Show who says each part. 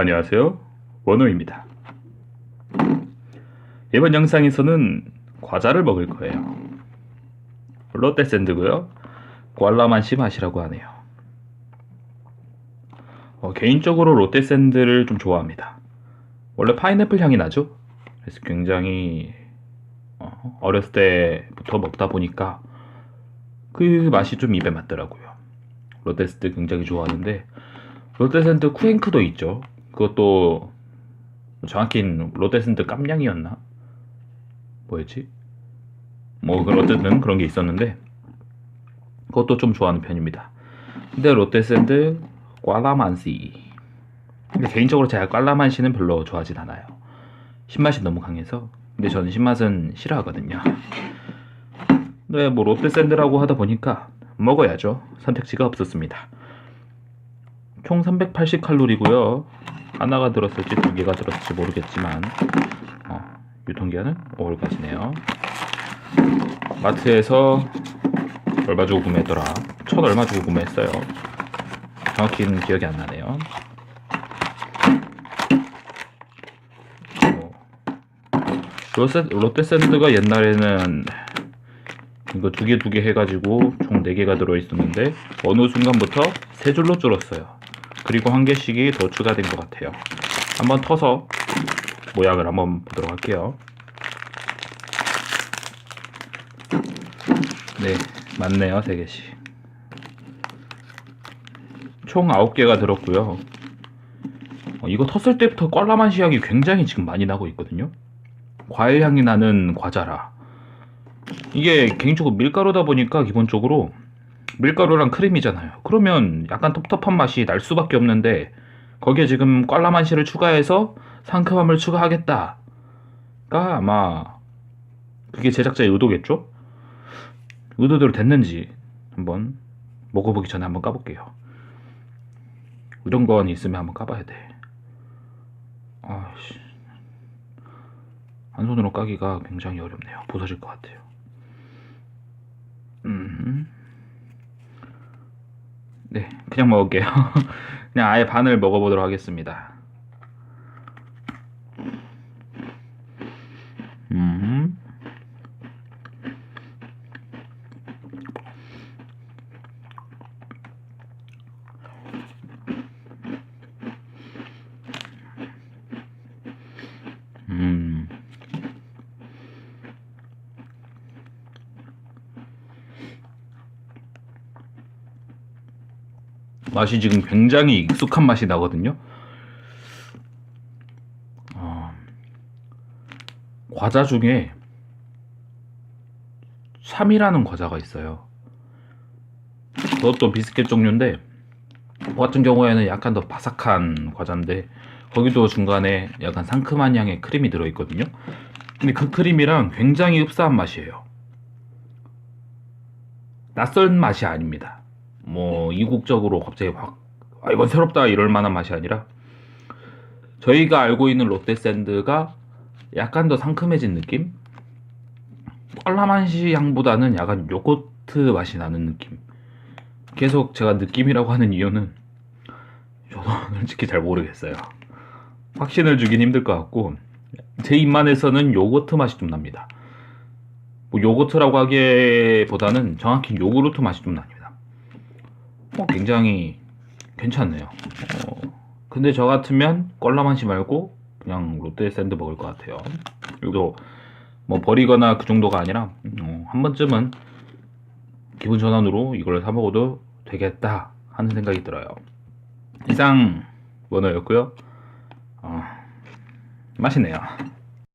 Speaker 1: 안녕하세요. 원호입니다. 이번 영상에서는 과자를 먹을 거예요. 롯데 샌드고요. 꽐라만시 맛이라고 하네요. 어, 개인적으로 롯데 샌드를 좀 좋아합니다. 원래 파인애플 향이 나죠? 그래서 굉장히 어, 어렸을 때부터 먹다 보니까 그 맛이 좀 입에 맞더라고요. 롯데 샌드 굉장히 좋아하는데 롯데샌드 쿠앤크도 있죠. 그것도 정확히는 롯데샌드 깜냥이었나? 뭐였지? 뭐 그런 어쨌든 그런 게 있었는데 그것도 좀 좋아하는 편입니다. 근데 롯데샌드 꽈라만시 근데 개인적으로 제가 꽈라만시는 별로 좋아하진 않아요. 신맛이 너무 강해서 근데 저는 신맛은 싫어하거든요. 네, 뭐 롯데샌드라고 하다 보니까 먹어야죠. 선택지가 없었습니다. 총 380칼로리고요. 하나가 들었을지 두 개가 들었을지 모르겠지만 어, 유통기한은 5월까지네요. 마트에서 얼마 주고 구매했더라? 천 얼마 주고 구매했어요. 정확히는 기억이 안 나네요. 어, 롯데, 롯데샌드가 옛날에는 이거 두 개 두 개 해가지고 총네 개가 들어있었는데 어느 순간부터 세 줄로 줄었어요. 그리고 한 개씩이 더 추가된 것 같아요. 한번 터서 모양을 한번 보도록 할게요. 네, 맞네요. 세 개씩. 총 9개가 들었고요. 어, 이거 텄을 때부터 껄라만 시 향이 굉장히 지금 많이 나고 있거든요. 과일 향이 나는 과자라. 이게 개인적으로 밀가루다 보니까 기본적으로 밀가루랑 크림이잖아요. 그러면 약간 텁텁한 맛이 날 수밖에 없는데 거기에 지금 꽐라만시를 추가해서 상큼함을 추가하겠다가 아마 그게 제작자의 의도겠죠? 의도대로 됐는지 한번 먹어보기 전에 한번 까볼게요. 이런 건 있으면 한번 까봐야 돼. 아씨 한 손으로 까기가 굉장히 어렵네요. 부서질 것 같아요. 네, 그냥 먹을게요. 그냥 아예 반을 먹어보도록 하겠습니다. 맛이 지금 굉장히 익숙한 맛이 나거든요. 어, 과자 중에 샴이라는 과자가 있어요. 그것도 비스켓 종류인데 그 같은 경우에는 약간 더 바삭한 과자인데 거기도 중간에 약간 상큼한 향의 크림이 들어있거든요. 근데 그 크림이랑 굉장히 흡사한 맛이에요. 낯선 맛이 아닙니다. 뭐 이국적으로 갑자기 확 아, 이건 새롭다 이럴 만한 맛이 아니라 저희가 알고 있는 롯데 샌드가 약간 더 상큼해진 느낌? 껄라만시 향보다는 약간 요거트 맛이 나는 느낌. 계속 제가 느낌이라고 하는 이유는 저도 솔직히 잘 모르겠어요. 확신을 주긴 힘들 것 같고 제 입맛에서는 요거트 맛이 좀 납니다. 뭐 요거트라고 하기보다는 정확히 요구르트 맛이 좀 납니다. 어, 굉장히 괜찮네요. 어, 근데 저 같으면 껄라만시 말고 그냥 롯데 샌드 먹을 것 같아요. 이거 뭐 버리거나 그 정도가 아니라 어, 한 번쯤은 기분 전환으로 이걸 사 먹어도 되겠다 하는 생각이 들어요. 이상 원어였고요. 어, 맛있네요.